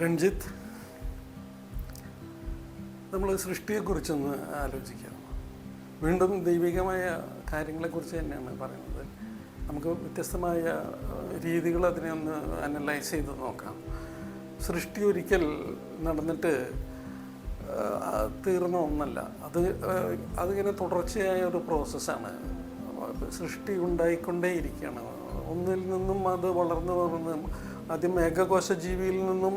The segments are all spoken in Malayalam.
രഞ്ജിത്ത് നമ്മൾ സൃഷ്ടിയെക്കുറിച്ചൊന്ന് ആലോചിക്കാം. വീണ്ടും ദൈവികമായ കാര്യങ്ങളെക്കുറിച്ച് തന്നെയാണ് പറയുന്നത്. നമുക്ക് വ്യത്യസ്തമായ രീതികൾ അതിനെ ഒന്ന് അനലൈസ് ചെയ്ത് നോക്കാം. സൃഷ്ടി ഒരിക്കൽ നടന്നിട്ട് തീർന്ന ഒന്നല്ല. അത് അതിങ്ങനെ തുടർച്ചയായ ഒരു പ്രോസസ്സാണ്. സൃഷ്ടി ഉണ്ടായിക്കൊണ്ടേയിരിക്കുകയാണ്. ഒന്നിൽ നിന്നും അത് വളർന്നു വളർന്ന് ആദ്യം ഏകകോശ ജീവിയിൽ നിന്നും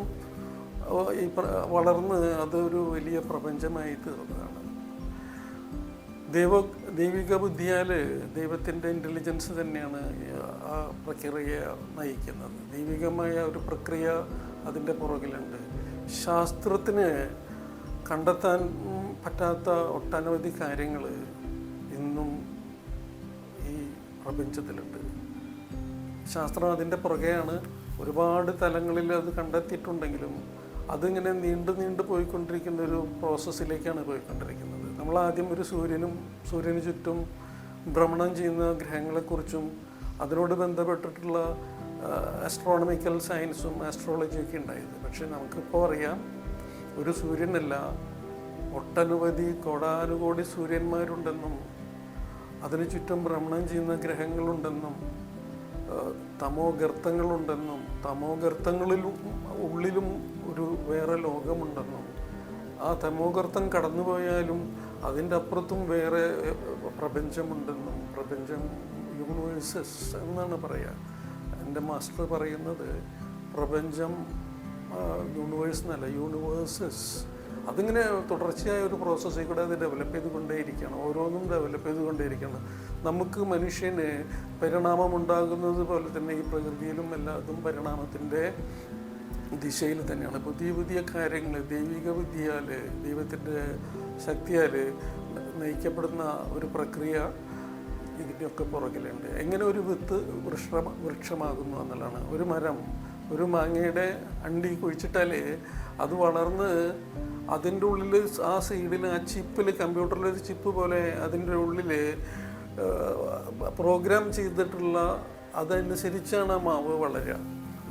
ഈ വളർന്ന് അതൊരു വലിയ പ്രപഞ്ചമായി തീർന്നതാണ്. ദൈവ ദൈവിക ബുദ്ധിയാൽ ദൈവത്തിന്റെ ഇന്റലിജൻസ് തന്നെയാണ് ആ പ്രക്രിയയെ നയിക്കുന്നത്. ദൈവികമായ ഒരു പ്രക്രിയ അതിന്റെ പുറകിലുണ്ട്. ശാസ്ത്രത്തിന് കണ്ടെത്താൻ പറ്റാത്ത ഒട്ടനവധി കാര്യങ്ങൾ ഇന്നും ഈ പ്രപഞ്ചത്തിലുണ്ട്. ശാസ്ത്രം അതിന്റെ പുറകെയാണ് ഒരുപാട് തലങ്ങളിൽ അത് കണ്ടെത്തിയിട്ടുണ്ടെങ്കിലും അതിങ്ങനെ നീണ്ടു നീണ്ടു പോയിക്കൊണ്ടിരിക്കുന്ന ഒരു പ്രോസസ്സിലേക്കാണ് പോയിക്കൊണ്ടിരിക്കുന്നത്. നമ്മൾ ആദ്യം ഒരു സൂര്യനും സൂര്യന് ചുറ്റും ഭ്രമണം ചെയ്യുന്ന ഗ്രഹങ്ങളെക്കുറിച്ചും അതിനോട് ബന്ധപ്പെട്ടിട്ടുള്ള ആസ്ട്രോണമിക്കൽ സയൻസും ആസ്ട്രോളജിയൊക്കെ ഉണ്ടായത് പക്ഷേ നമുക്കിപ്പോൾ അറിയാം ഒരു സൂര്യനല്ല ഒട്ടനവധി കോടാനുകോടി സൂര്യന്മാരുണ്ടെന്നും അതിനു ചുറ്റും ഭ്രമണം ചെയ്യുന്ന ഗ്രഹങ്ങളുണ്ടെന്നും തമോ ഗർത്തങ്ങളുണ്ടെന്നും തമോ ഗർത്തങ്ങളിലും ഉള്ളിലും ഒരു വേറെ ലോകമുണ്ടെന്നും. ആ തമോ ഗർത്തം കടന്നുപോയാലും അതിന്റെ അപ്പുറത്തും വേറെ പ്രപഞ്ചമുണ്ടെന്നും. പ്രപഞ്ചം യൂണിവേഴ്സസ് എന്നാണ് പറയുക. എന്റെ മാസ്റ്റർ പറയുന്നത് പ്രപഞ്ചം യൂണിവേഴ്സ് എന്നല്ല യൂണിവേഴ്സസ് അതിങ്ങനെ തുടർച്ചയായ ഒരു പ്രോസസ്സിൽ കൂടെ അത് ഡെവലപ്പ് ചെയ്തുകൊണ്ടേയിരിക്കണം ഓരോന്നും ഡെവലപ്പ് ചെയ്തുകൊണ്ടേയിരിക്കണം നമുക്ക് മനുഷ്യന് പരിണാമം ഉണ്ടാകുന്നത് പോലെ തന്നെ ഈ പ്രകൃതിയിലും എല്ലാതും പരിണാമത്തിന്റെ ദിശയിൽ തന്നെയാണ്. പുതിയ പുതിയ കാര്യങ്ങൾ ദൈവിക വിദ്യയാൽ ദൈവത്തിന്റെ ശക്തിയാൽ നയിക്കപ്പെടുന്ന ഒരു പ്രക്രിയ ഇതിന്റെയൊക്കെ പുറകിലുണ്ട്. എങ്ങനെ ഒരു വിത്ത് വൃക്ഷ വൃക്ഷമാകുന്നു എന്നുള്ളതാണ്. ഒരു മരം ഒരു മാങ്ങയുടെ അണ്ടി കുഴിച്ചിട്ടാൽ അത് വളർന്ന് അതിന്റെ ഉള്ളിൽ ആ സൈഡിൽ ആ ചിപ്പിൽ കമ്പ്യൂട്ടറിലൊരു ചിപ്പ് പോലെ അതിന്റെ ഉള്ളിൽ പ്രോഗ്രാം ചെയ്തിട്ടുള്ള അതനുസരിച്ചാണ് ആ മാവ് വളരുക.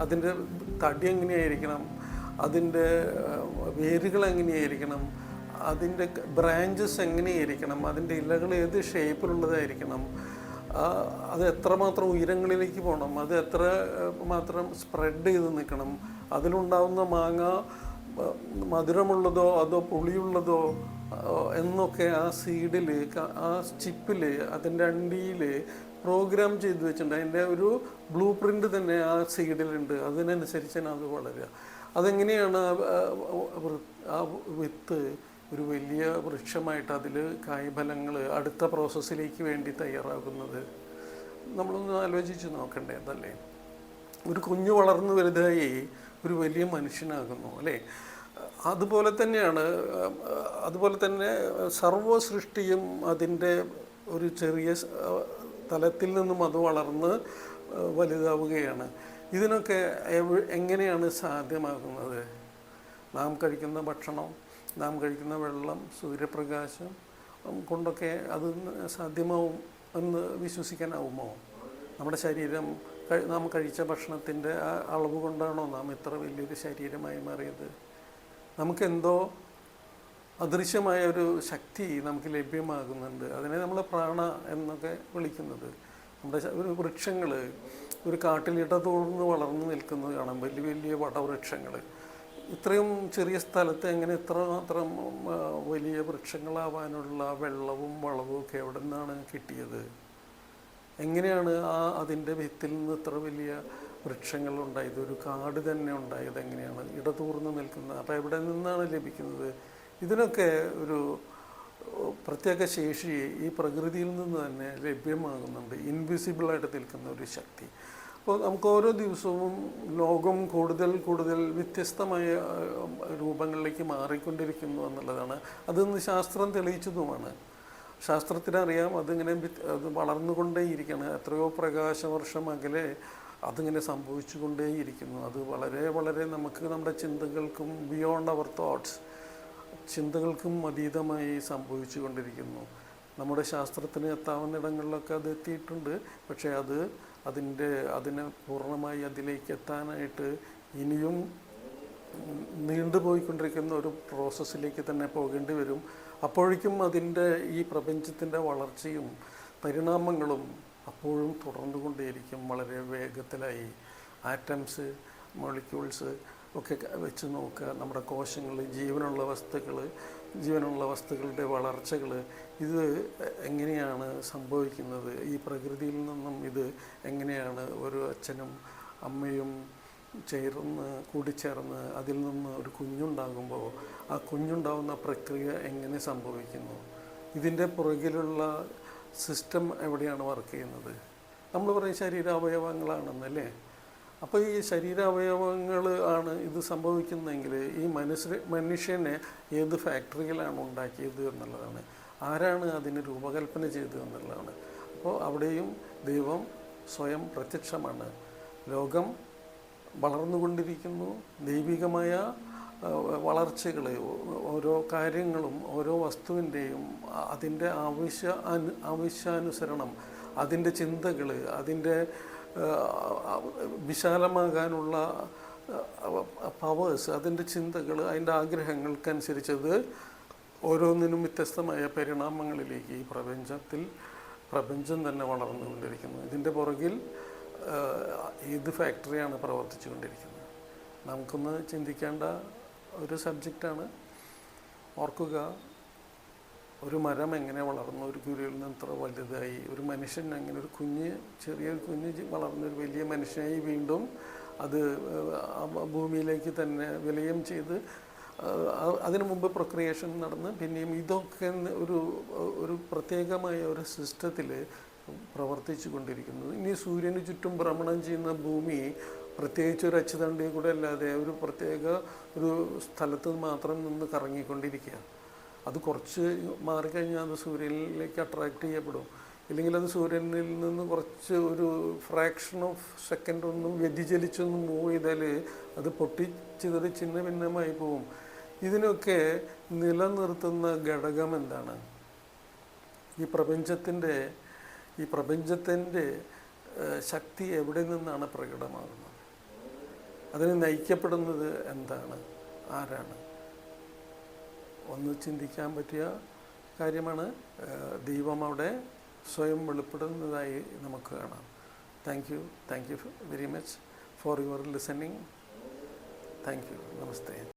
അതിന്റെ തടി എങ്ങനെയായിരിക്കണം? അതിന്റെ വേരുകൾ എങ്ങനെയായിരിക്കണം? അതിന്റെ ബ്രാഞ്ചസ് എങ്ങനെയായിരിക്കണം? അതിന്റെ ഇലകൾ ഏത് ഷേപ്പിലുള്ളതായിരിക്കണം? അത് എത്രമാത്രം ഉയരങ്ങളിലേക്ക് പോകണം? അത് എത്ര മാത്രം സ്പ്രെഡ് ചെയ്ത് നിൽക്കണം? അതിലുണ്ടാവുന്ന മാങ്ങ മധുരമുള്ളതോ അതോ പുളിയുള്ളതോ എന്നൊക്കെ ആ സീഡിൽ ആ ചിപ്പിൽ അതിന്റെ അണ്ടിയിൽ പ്രോഗ്രാം ചെയ്ത് വെച്ചിട്ടുണ്ട്. അതിന്റെ ഒരു ബ്ലൂ പ്രിന്റ് തന്നെ ആ സീഡിലുണ്ട്. അതിനനുസരിച്ചാണ് അത് വളരുക. അതെങ്ങനെയാണ് ആ- വിത്ത് ഒരു വലിയ വൃക്ഷമായിട്ട് അതിൽ കായ്ഫലങ്ങൾ അടുത്ത പ്രോസസ്സിലേക്ക് വേണ്ടി തയ്യാറാകുന്നത്? നമ്മളൊന്ന് ആലോചിച്ച് നോക്കണ്ടേ അതല്ലേ? ഒരു കുഞ്ഞു വളർന്നു വലുതായി ഒരു വലിയ മനുഷ്യനാകുന്നു അല്ലേ? അതുപോലെ തന്നെയാണ് അതുപോലെ തന്നെ സർവ സൃഷ്ടിയും അതിന്റെ ഒരു ചെറിയ തലത്തിൽ നിന്നും അത് വളർന്ന് വലുതാവുകയാണ്. ഇതിനൊക്കെ എങ്ങനെയാണ് സാധ്യമാകുന്നത്? നാം കഴിക്കുന്ന ഭക്ഷണം നാം കഴിക്കുന്ന വെള്ളം സൂര്യപ്രകാശം കൊണ്ടൊക്കെ അത് സാധ്യമാവും എന്ന് വിശ്വസിക്കാനാവുമോ? നമ്മുടെ ശരീരം നാം കഴിച്ച ഭക്ഷണത്തിന്റെ ആ അളവ് കൊണ്ടാണോ നാം ഇത്ര വലിയൊരു ശരീരമായി മാറിയത്? നമുക്കെന്തോ അദൃശ്യമായ ഒരു ശക്തി നമുക്ക് ലഭ്യമാകുന്നുണ്ട്. അതിനെ നമ്മൾ പ്രാണ എന്നൊക്കെ വിളിക്കുന്നത്. നമ്മുടെ ഒരു വൃക്ഷങ്ങൾ ഒരു കാട്ടിലിടതോർന്ന് വളർന്നു നിൽക്കുന്നത് കാണാം. വലിയ വലിയ വടവൃക്ഷങ്ങൾ ഇത്രയും ചെറിയ സ്ഥലത്ത് എങ്ങനെ ഇത്ര മാത്രം വലിയ വൃക്ഷങ്ങളാവാനുള്ള വെള്ളവും വളവും ഒക്കെ എവിടെ നിന്നാണ് കിട്ടിയത്? എങ്ങനെയാണ് ആ അതിന്റെ ഭിത്തിൽ നിന്ന് ഇത്ര വലിയ വൃക്ഷങ്ങൾ ഉണ്ടായത്? ഒരു കാട് തന്നെ ഉണ്ടായത് എങ്ങനെയാണ്? ഇടതൂർന്ന് നിൽക്കുന്നത് അപ്പോൾ എവിടെ നിന്നാണ് ലഭിക്കുന്നത്? ഇതിനൊക്കെ ഒരു പ്രത്യേക ശേഷി ഈ പ്രകൃതിയിൽ നിന്ന് തന്നെ ലഭ്യമാകുന്നുണ്ട്. ഇൻവിസിബിളായിട്ട് നിൽക്കുന്ന ഒരു ശക്തി. അപ്പോൾ നമുക്ക് ഓരോ ദിവസവും ലോകം കൂടുതൽ കൂടുതൽ വ്യത്യസ്തമായ രൂപങ്ങളിലേക്ക് മാറിക്കൊണ്ടിരിക്കുന്നു എന്നുള്ളതാണ്. അതൊന്ന് ശാസ്ത്രം തെളിയിച്ചതുമാണ്. ശാസ്ത്രത്തിനറിയാം അതിങ്ങനെ അത് വളർന്നുകൊണ്ടേയിരിക്കുകയാണ്. എത്രയോ പ്രകാശവർഷം അകലെ അതിങ്ങനെ സംഭവിച്ചുകൊണ്ടേയിരിക്കുന്നു. അത് വളരെ വളരെ നമുക്ക് നമ്മുടെ ചിന്തകൾക്കും ബിയോണ്ട് അവർ തോട്ട്സ് ചിന്തകൾക്കും അതീതമായി സംഭവിച്ചു കൊണ്ടിരിക്കുന്നു നമ്മുടെ ശാസ്ത്രത്തിന് എത്താവുന്ന ഇടങ്ങളിലൊക്കെ അത് എത്തിയിട്ടുണ്ട്. പക്ഷേ അത് അതിന്റെ അതിനെ പൂർണമായി അതിലേക്ക് എത്താനായിട്ട് ഇനിയും നീണ്ടുപോയിക്കൊണ്ടിരിക്കുന്ന ഒരു പ്രോസസ്സിലേക്ക് തന്നെ പോകേണ്ടി വരും. അപ്പോഴേക്കും അതിന്റെ ഈ പ്രപഞ്ചത്തിന്റെ വളർച്ചയും പരിണാമങ്ങളും അപ്പോഴും തുടർന്നുകൊണ്ടേയിരിക്കും. വളരെ വേഗത്തിലായി ആറ്റംസ് മോളിക്യൂൾസ് ഒക്കെ വെച്ച് നോക്കുക. നമ്മുടെ കോശങ്ങൾ ജീവനുള്ള വസ്തുക്കൾ ജീവനുള്ള വസ്തുക്കളുടെ വളർച്ചകൾ ഇത് എങ്ങനെയാണ് സംഭവിക്കുന്നത്? ഈ പ്രകൃതിയിൽ നിന്നും ഇത് എങ്ങനെയാണ് ഒരു അച്ഛനും അമ്മയും ചേർന്ന് കൂടിച്ചേർന്ന് അതിൽ നിന്ന് ഒരു കുഞ്ഞുണ്ടാകുമ്പോൾ ആ കുഞ്ഞുണ്ടാകുന്ന പ്രക്രിയ എങ്ങനെ സംഭവിക്കുന്നു? ഇതിന്റെ പുറകിലുള്ള സിസ്റ്റം എവിടെയാണ് വർക്ക് ചെയ്യുന്നത്? നമ്മൾ പറയും ശരീരാവയവങ്ങളാണെന്നല്ലേ അപ്പോൾ ഈ ശരീരാവയവങ്ങൾ ആണ് ഇത് സംഭവിക്കുന്നതെങ്കിൽ ഈ മനുഷ്യ മനുഷ്യനെ ഏത് ഫാക്ടറിയിലാണ് ഉണ്ടാക്കിയത് എന്നുള്ളതാണ്. ആരാണ് അതിന് രൂപകൽപ്പന ചെയ്തത് എന്നുള്ളതാണ്. അപ്പോൾ അവിടെയും ദൈവം സ്വയം പ്രത്യക്ഷമാണ്. ലോകം വളർന്നുകൊണ്ടിരിക്കുന്നു. ദൈവികമായ വളർച്ചകൾ ഓരോ കാര്യങ്ങളും ഓരോ വസ്തുവിന്റെയും അതിന്റെ ആവശ്യ ആവശ്യാനുസരണം അതിന്റെ ചിന്തകൾ അതിന്റെ വിശാലമാകാനുള്ള പവേഴ്സ് അതിന്റെ ചിന്തകൾ അതിന്റെ ആഗ്രഹങ്ങൾക്കനുസരിച്ചത് ഓരോന്നിനും വ്യത്യസ്തമായ പരിണാമങ്ങളിലേക്ക് ഈ പ്രപഞ്ചത്തിൽ പ്രപഞ്ചം തന്നെ വളർന്നുകൊണ്ടിരിക്കുന്നു. ഇതിന്റെ പുറകിൽ ഏത് ഫാക്ടറിയാണ് പ്രവർത്തിച്ചു കൊണ്ടിരിക്കുന്നത് നമുക്കൊന്ന് ചിന്തിക്കേണ്ട ഒരു സബ്ജക്റ്റാണ് ഓർക്കുക ഒരു മരം എങ്ങനെ വളർന്നു ഒരു കുരുവിൽ നിന്ന് ഇത്ര വലുതായി ഒരു മനുഷ്യൻ അങ്ങനെ ഒരു കുഞ്ഞ് ചെറിയ കുഞ്ഞ് ജി- വളർന്ന് ഒരു വലിയ മനുഷ്യനായി വീണ്ടും അത് ഭൂമിയിലേക്ക് തന്നെ വിലയം ചെയ്ത് അതിനു മുമ്പ് പ്രക്രിയേഷൻ നടന്ന് പിന്നെയും ഇതൊക്കെ ഒരു ഒരു പ്രത്യേകമായ ഒരു സിസ്റ്റത്തിൽ പ്രവർത്തിച്ചു കൊണ്ടിരിക്കുന്നത് ഇനി സൂര്യന് ചുറ്റും ഭ്രമണം ചെയ്യുന്ന ഭൂമി പ്രത്യേകിച്ച് ഒരു അച്ചുതണ്ടിയും കൂടെ അല്ലാതെ ഒരു പ്രത്യേക ഒരു സ്ഥലത്ത് മാത്രം നിന്ന് കറങ്ങിക്കൊണ്ടിരിക്കുകയാണ്. അത് കുറച്ച് മാറിക്കഴിഞ്ഞാൽ അത് സൂര്യനിലേക്ക് അട്രാക്റ്റ് ചെയ്യപ്പെടും. ഇല്ലെങ്കിൽ അത് സൂര്യനിൽ നിന്ന് കുറച്ച് ഒരു ഫ്രാക്ഷൻ ഓഫ് സെക്കൻഡ് ഒന്നും വ്യതിചലിച്ചൊന്നും മൂവ് ചെയ്താൽ അത് പൊട്ടിച്ചിതറി ചിന്ന ഭിന്നമായി പോവും. ഇതിനൊക്കെ നിലനിർത്തുന്ന ഘടകം എന്താണ്? ഈ പ്രപഞ്ചത്തിന്റെ ഈ പ്രപഞ്ചത്തിന്റെ ശക്തി എവിടെ നിന്നാണ് പ്രകടമാകുന്നത്? അതിന് നയിക്കപ്പെടുന്നത് എന്താണ്? ആരാണ്? ഒന്ന് ചിന്തിക്കാൻ പറ്റിയ കാര്യമാണ്. ദൈവം അവിടെ സ്വയം വെളിപ്പെടുന്നതായി നമുക്ക് കാണാം. Thank you thank you very much for your listening thank you namaste